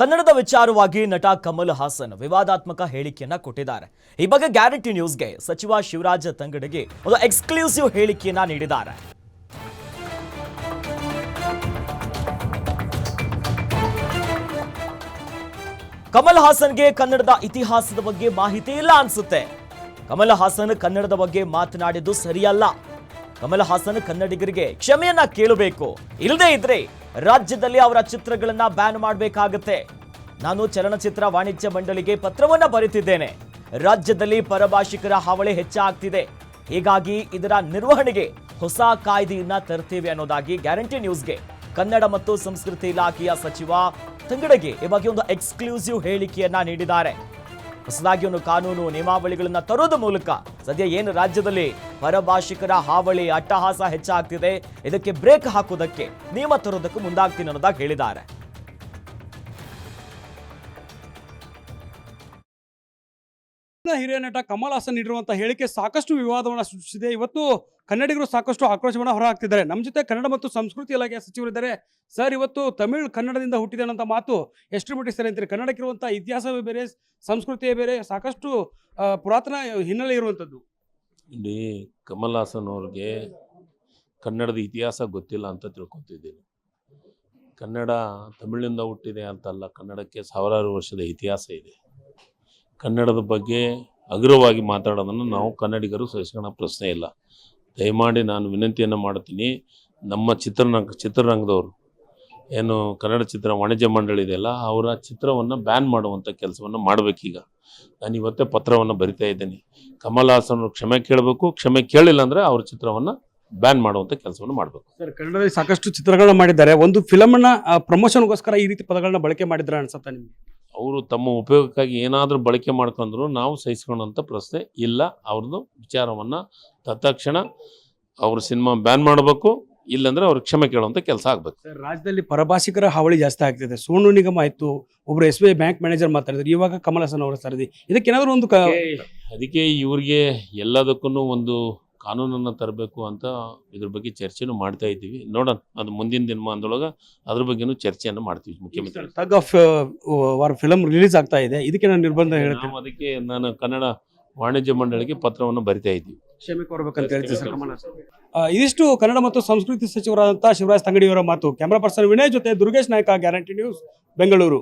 ಕನ್ನಡದ ವಿಚಾರವಾಗಿ ನಟ ಕಮಲ್ ಹಾಸನ್ ವಿವಾದಾತ್ಮಕ ಹೇಳಿಕೆಯನ್ನ ಕೊಟ್ಟಿದ್ದಾರೆ. ಈ ಬಗ್ಗೆ ಗ್ಯಾರಂಟಿ ನ್ಯೂಸ್ಗೆ ಸಚಿವ ಶಿವರಾಜ ತಂಗಡಿಗೆ ಒಂದು ಎಕ್ಸ್ಕ್ಲೂಸಿವ್ ಹೇಳಿಕೆಯನ್ನ ನೀಡಿದ್ದಾರೆ. ಕಮಲ್ ಹಾಸನ್ಗೆ ಕನ್ನಡದ ಇತಿಹಾಸದ ಬಗ್ಗೆ ಮಾಹಿತಿ ಇಲ್ಲ ಅನ್ಸುತ್ತೆ. ಕಮಲ್ ಹಾಸನ್ ಕನ್ನಡದ ಬಗ್ಗೆ ಮಾತನಾಡಿದ್ದು ಸರಿಯಲ್ಲ. ಕಮಲ್ ಹಾಸನ್ ಕನ್ನಡಿಗರಿಗೆ ಕ್ಷಮೆಯನ್ನ ಕೇಳಬೇಕು. ಇಲ್ಲದೇ ಇದ್ರೆ ರಾಜ್ಯದಲ್ಲಿ ಅವರ ಚಿತ್ರಗಳನ್ನ ಬ್ಯಾನ್ ಮಾಡಬೇಕಾಗತ್ತೆ. ನಾನು ಚಲನಚಿತ್ರ ವಾಣಿಜ್ಯ ಮಂಡಳಿಗೆ ಪತ್ರವನ್ನ ಬರೆತಿದ್ದೇನೆ ರಾಜ್ಯದಲ್ಲಿ ಪರಭಾಷಿಕರ ಹಾವಳಿ ಹೆಚ್ಚಾಗ್ತಿದೆ ಹೀಗಾಗಿ ಇದರ ನಿರ್ವಹಣೆಗೆ ಹೊಸ ಕಾಯ್ದೆಯನ್ನ ತರ್ತೀವಿ ಅನ್ನೋದಾಗಿ ಗ್ಯಾರಂಟಿ ನ್ಯೂಸ್ಗೆ ಕನ್ನಡ ಮತ್ತು ಸಂಸ್ಕೃತಿ ಇಲಾಖೆಯ ಸಚಿವ ತಂಗಡಗಿ ಈ ಬಗ್ಗೆ ಒಂದು ಎಕ್ಸ್ಕ್ಲೂಸಿವ್ ಹೇಳಿಕೆಯನ್ನ ನೀಡಿದ್ದಾರೆ. ಹೊಸದಾಗಿ ಒಂದು ಕಾನೂನು ನಿಯಮಾವಳಿಗಳನ್ನ ತರೋದ ಮೂಲಕ ಸದ್ಯ ಏನು ರಾಜ್ಯದಲ್ಲಿ ಪರಭಾಷಿಕರ ಹಾವಳಿ ಅಟ್ಟಹಾಸ ಹೆಚ್ಚಾಗ್ತಿದೆ. ಇದಕ್ಕೆ ಬ್ರೇಕ್ ಹಾಕೋದಕ್ಕೆ ನಿಯಮ ತರುವುದಕ್ಕೂ ಮುಂದಾಗ್ತೀನಿ ಅನ್ನೋದಾಗಿ ಹೇಳಿದ್ದಾರೆ. ಹಿರಿಯ ನಟ ಕಮಲ್ ಹಾಸನ್ ನೀಡಿರುವಂತಹ ಹೇಳಿಕೆ ಸಾಕಷ್ಟು ವಿವಾದವನ್ನು ಸೃಷ್ಟಿಸಿದೆ. ಇವತ್ತು ಕನ್ನಡಿಗರು ಸಾಕಷ್ಟು ಆಕ್ರೋಶವನ್ನು ಹೊರಹಾಕ್ತಿದ್ದಾರೆ. ನಮ್ಮ ಜೊತೆ ಕನ್ನಡ ಮತ್ತು ಸಂಸ್ಕೃತಿ ಇಲಾಖೆಯ ಸಚಿವರಿದ್ದಾರೆ. ಸರ್, ಇವತ್ತು ತಮಿಳ್ ಕನ್ನಡದಿಂದ ಹುಟ್ಟಿದೆ ಅನ್ನೋ ಮಾತು ಎಷ್ಟು ಮಟ್ಟಿಗೆ ಸರಿ ಅಂತೀರಿ? ಕನ್ನಡಕ್ಕಿರುವಂತಹ ಇತಿಹಾಸವೇ ಬೇರೆ, ಸಂಸ್ಕೃತಿಯೇ ಬೇರೆ, ಸಾಕಷ್ಟು ಪುರಾತನ ಹಿನ್ನೆಲೆ ಇರುವಂಥದ್ದು. ಇಲ್ಲಿ ಕಮಲ್ ಹಾಸನ್ ಅವ್ರಿಗೆ ಕನ್ನಡದ ಇತಿಹಾಸ ಗೊತ್ತಿಲ್ಲ ಅಂತ ತಿಳ್ಕೊತಿದ್ದೀನಿ. ಕನ್ನಡ ತಮಿಳಿನಿಂದ ಹುಟ್ಟಿದೆ ಅಂತಲ್ಲ ಕನ್ನಡಕ್ಕೆ ಸಾವಿರಾರು ವರ್ಷದ ಇತಿಹಾಸ ಇದೆ. ಕನ್ನಡದ ಬಗ್ಗೆ ಅಗ್ರವಾಗಿ ಮಾತಾಡೋದನ್ನು ನಾವು ಕನ್ನಡಿಗರು ಸಹಿಸ್ಕೊಳ್ಳೋ ಪ್ರಶ್ನೆ ಇಲ್ಲ. ದಯಮಾಡಿ ನಾನು ವಿನಂತಿಯನ್ನು ಮಾಡ್ತೀನಿ, ನಮ್ಮ ಚಿತ್ರರಂಗ, ಚಿತ್ರರಂಗದವರು, ಏನು ಕನ್ನಡ ಚಿತ್ರ ವಾಣಿಜ್ಯ ಮಂಡಳಿ ಇದೆಯಲ್ಲ, ಅವರ ಚಿತ್ರವನ್ನು ಬ್ಯಾನ್ ಮಾಡುವಂಥ ಕೆಲಸವನ್ನು ಮಾಡಬೇಕೀಗ. ನಾನು ಇವತ್ತೇ ಪತ್ರವನ್ನು ಬರಿತಾ ಇದ್ದೀನಿ. ಕಮಲ್ ಹಾಸನ್ ಕ್ಷಮೆ ಕೇಳಬೇಕು. ಕ್ಷಮೆ ಕೇಳಿಲ್ಲ ಅಂದರೆ ಅವ್ರ ಚಿತ್ರವನ್ನು ಬ್ಯಾನ್ ಮಾಡುವಂಥ ಕೆಲಸವನ್ನು ಮಾಡಬೇಕು. ಸರ್ ಕನ್ನಡದಲ್ಲಿ ಸಾಕಷ್ಟು ಚಿತ್ರಗಳನ್ನ ಮಾಡಿದ್ದಾರೆ. ಒಂದು ಫಿಲಮ್ನ ಪ್ರಮೋಷನ್ಗೋಸ್ಕರ ಈ ರೀತಿ ಪದಗಳನ್ನ ಬಳಕೆ ಮಾಡಿದ್ರೆ ಅನ್ಸುತ್ತೆ ನಿಮಗೆ? ಅವರು ತಮ್ಮ ಉಪಯೋಗಕ್ಕಾಗಿ ಏನಾದರೂ ಬಳಕೆ ಮಾಡ್ಕೊಂಡ್ರು ನಾವು ಸಹಿಸ್ಕೊಳ್ಳೋಂಥ ಪ್ರಶ್ನೆ ಇಲ್ಲ. ಅವ್ರದ್ದು ವಿಚಾರವನ್ನು ತತ್ಕ್ಷಣ ಅವರು ಸಿನಿಮಾ ಬ್ಯಾನ್ ಮಾಡಬೇಕು. ಇಲ್ಲಾಂದ್ರೆ ಅವ್ರಿಗೆ ಕ್ಷಮೆ ಕೇಳುವಂತ ಕೆಲಸ ಆಗ್ಬೇಕು. ಸರ್ ರಾಜ್ಯದಲ್ಲಿ ಪರಭಾಷಿಕರ ಹಾವಳಿ ಜಾಸ್ತಿ ಆಗ್ತಿದೆ. ಸೋನು ನಿಗಮ ಆಯ್ತು ಒಬ್ರು S B I bank manager ಮಾತಾಡಿದ್ರು ಇವಾಗ ಕಮಲ್ ಹಾಸನ್ ಅವರ ಸರದಿ. ಇದಕ್ಕೇನಾದ್ರು ಒಂದು ಕ- ಅದಕ್ಕೆ ಇವ್ರಿಗೆ ಎಲ್ಲದಕ್ಕೂ ಒಂದು ಕಾನೂನನ್ನು ತರಬೇಕು ಅಂತ ಇದ್ರ ಬಗ್ಗೆ ಚರ್ಚೆನೂ ಮಾಡ್ತಾ ಇದ್ದೀವಿ. ನೋಡೋಣ ಅದು ಮುಂದಿನ ದಿನಮಾನದೊಳಗೆ ಅದ್ರ ಬಗ್ಗೆನೂ ಚರ್ಚೆಯನ್ನು ಮಾಡ್ತೀವಿ ಮುಖ್ಯಮಂತ್ರಿ. Tug of war film release ಆಗ್ತಾ ಇದೆ. ಇದಕ್ಕೆ ನಾನು ನಿರ್ಬಂಧ ಹೇಳ್ತೀನಿ. ನಾವು ಅದಕ್ಕೆ ನಾನು ಕನ್ನಡ ವಾಣಿಜ್ಯ ಮಂಡಳಿಗೆ ಪತ್ರವನ್ನು ಬರಿತಾ ಇದ್ದೀವಿ. ಕ್ಷಮೆ ಕೋರ್ಬೇಕಂತ ಹೇಳ್ತೀವಿ ಸರ್ ಕಮಲ್ ಇದಿಷ್ಟು ಕನ್ನಡ ಮತ್ತು ಸಂಸ್ಕೃತಿ ಸಚಿವರಾದಂತಹ ಶಿವರಾಜ್ ತಂಗಡಿಯವರ ಮಾತು. ಕ್ಯಾಮರಾ ಪರ್ಸನ್ ವಿನಯ್ ಜೊತೆ ದುರ್ಗೇಶ್ ನಾಯ್ಕ ಗ್ಯಾರಂಟಿ ನ್ಯೂಸ್ ಬೆಂಗಳೂರು.